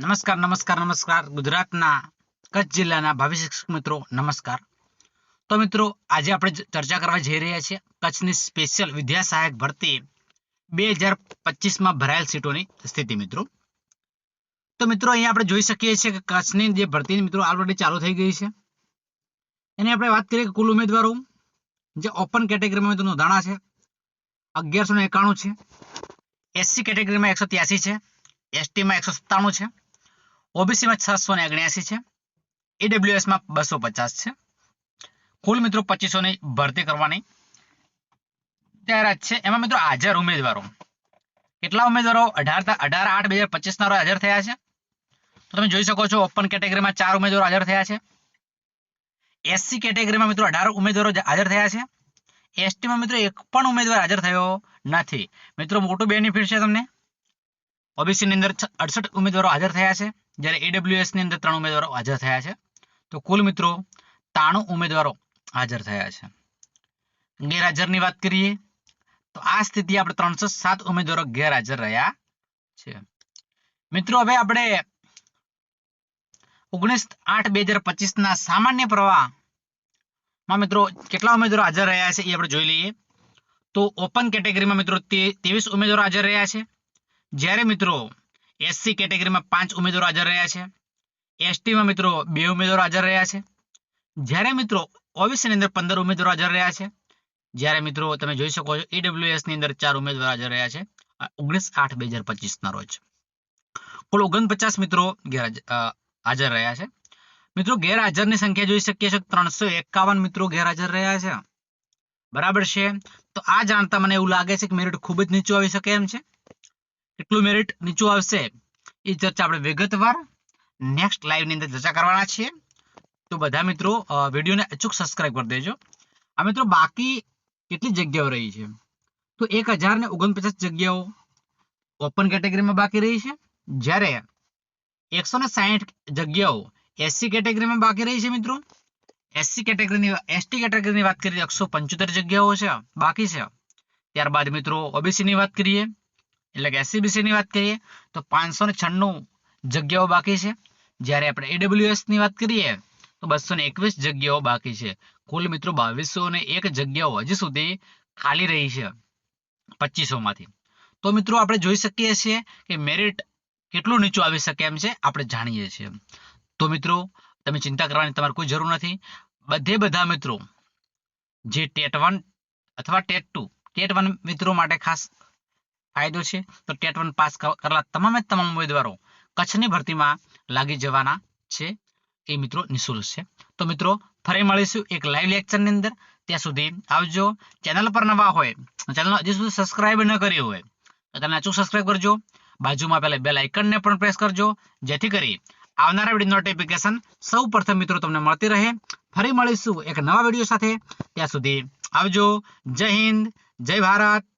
નમસ્કાર નમસ્કાર નમસ્કાર, ગુજરાતના કચ્છ જિલ્લાના ભાવિ શિક્ષક મિત્રો, નમસ્કાર. તો મિત્રો, આજે આપણે ચર્ચા કરવા જઈ રહ્યા છીએ કચ્છની સ્પેશિયલ વિદ્યા સહાયક ભરતી બે હજાર પચીસમાં ભરાયેલ સીટોની સ્થિતિ મિત્રો. તો મિત્રો, અહીંયા આપણે જોઈ શકીએ છીએ કે કચ્છની જે ભરતી મિત્રો ઓલરેડી ચાલુ થઈ ગઈ છે. એની આપણે વાત કરીએ કે કુલ ઉમેદવારો જે ઓપન કેટેગરીમાં મિત્રો નોંધાણા છે, અગિયારસો એકાણું છે. એસસી કેટેગરીમાં એકસો ત્યાસી છે. એસટીમાં એકસો સત્તાણું છે. ઓબીસીમાં છસો ને ઓગણ્યાસી છે. ઈડબ્લ્યુએસમાં બસો પચાસ છે. કુલ મિત્રો પચીસો ની ભરતી કરવાની જાહેરાત છે. એમાં મિત્રો હાજર ઉમેદવારો. કેટલા ઉમેદવારો? અઢાર અઢાર આઠ બે હજાર પચીસ ના રોજ હાજર થયા છે. તો તમે જોઈ શકો છો ઓપન કેટેગરીમાં ચાર ઉમેદવારો હાજર થયા છે. એસસી કેટેગરીમાં મિત્રો અઢાર ઉમેદવારો હાજર થયા છે. એસટીમાં મિત્રો એક પણ ઉમેદવાર હાજર થયો નથી. મિત્રો મોટું બેનિફિટ છે તમને. ઓબીસી ની અંદર અડસઠ ઉમેદવારો હાજર થયા છે, જ્યારે ઈડબ્લ્યુએસની અંદર ત્રણ ઉમેદવારો હાજર થયા છે. તો કુલ મિત્રો, ત્રાણું ઉમેદવારો હાજર થયા છે. ગેરહાજરની વાત કરીએ, તો આ સ્થિતિ આપણે ત્રણસો સાત ઉમેદવારો ગેરહાજર રહ્યા છે. મિત્રો, હવે આપણે ઓગણીસ આઠ બે હજાર પચીસ ના સામાન્ય પ્રવાહમાં મિત્રો, કેટલા ઉમેદવારો હાજર રહ્યા છે એ આપણે જોઈ લઈએ. તો ઓપન કેટેગરીમાં મિત્રો, તે- ત્રેવીસ ઉમેદવારો હાજર રહ્યા છે. જ્યારે મિત્રો એસસી કેટેગરીમાં પાંચ ઉમેદવારો હાજર રહ્યા છે એસટીમાં મિત્રો બે ઉમેદવારો હાજર રહ્યા છે. જ્યારે મિત્રો ઓબીસીની અંદર પંદર ઉમેદવારો હાજર રહ્યા છે, જ્યારે મિત્રો તમે જોઈ શકો છો ઈડબ્લ્યુએસની અંદર ચાર ઉમેદવારો હાજર રહ્યા છે ઓગણીસ આઠ બે હજાર પચીસના રોજ. કુલ ઓગણપચાસ મિત્રો હાજર રહ્યા છે. મિત્રો ગેરહાજરની સંખ્યા જોઈ શકીએ છીએ ત્રણસો એકાવન મિત્રો ગેરહાજર રહ્યા છે. બરાબર છે? તો આ જાણતા મને એવું લાગે છે કે મેરિટ ખૂબ જ નીચું આવી શકે એમ છે. કેટલું મેરિટ નીચું આવશે. એ ચર્ચા આપણે વિગતવાર નેક્સ્ટ લાઈવની અંદર ચર્ચા કરવાના છીએ. તો બધા મિત્રો વિડીયોને અચૂક સબસ્ક્રાઇબ કરી દેજો. આ મિત્રો બાકી કેટલી જગ્યાઓ રહી છે? તો એક હજાર ને ઓગણપચાસ જગ્યાઓ ઓપન કેટેગરીમાં બાકી રહી છે. જ્યારે એકસો ને સાહીઠ જગ્યાઓ એસસી કેટેગરીમાં બાકી રહી છે મિત્રો. એસસી કેટેગરીની એસટી કેટેગરીની વાત કરીએ એકસો પંચોતેર જગ્યાઓ છે, બાકી છે. ત્યારબાદ મિત્રો ઓબીસી ની વાત કરીએ. એટલે કે એસસીબીસી ની વાત કરીએ, તો પાંચસો ને છન્નું જગ્યાઓ બાકી છે. જ્યારે આપણે એડબ્લ્યુએસની વાત કરીએ, તો બસો ને એકવીસ જગ્યાઓ બાકી છે. કુલ મિત્રો બાવીસો ને એક જગ્યાઓ હજી સુધી ખાલી રહી છે પચીસો માંથી તો મિત્રો આપણે જોઈ શકીએ છીએ કે મેરિટ કેટલું નીચું આવી શકે એમ છે, આપણે જાણીએ છીએ. તો મિત્રો, તમે ચિંતા કરવાની તમારે કોઈ જરૂર નથી. બધે બધા મિત્રો જે ટેટ વન અથવા ટેટ ટુ, ટેટ વન મિત્રો માટે ખાસ ફાયદો છે? તો ટેટ વન પાસ કરેલા તમામે તમામ ઉમેદવારો કચ્છની ભરતીમાં લાગી જવાના છે એ મિત્રો નિઃશુલ્ક છે. તો મિત્રો, ફરી મળીશું એક લાઈવ લેક્ચરની અંદર. ત્યાં સુધી આવજો. ચેનલ પર નવા હોય ચેનલ હજી સુધી સબસ્ક્રાઇબ ન કરી હોય, તો તમે અચૂક સબસ્ક્રાઇબ કરજો. બાજુમાં પેલા બેલ આઇકનને પણ પ્રેસ કરજો, જેથી કરી આવનારા વીડિયો નોટિફિકેશન સૌ પ્રથમ મિત્રો તમને મળતી રહે. ફરી મળીશું એક નવા વીડિયો સાથે. ત્યાં સુધી આવજો. જય હિન્દ, જય ભારત.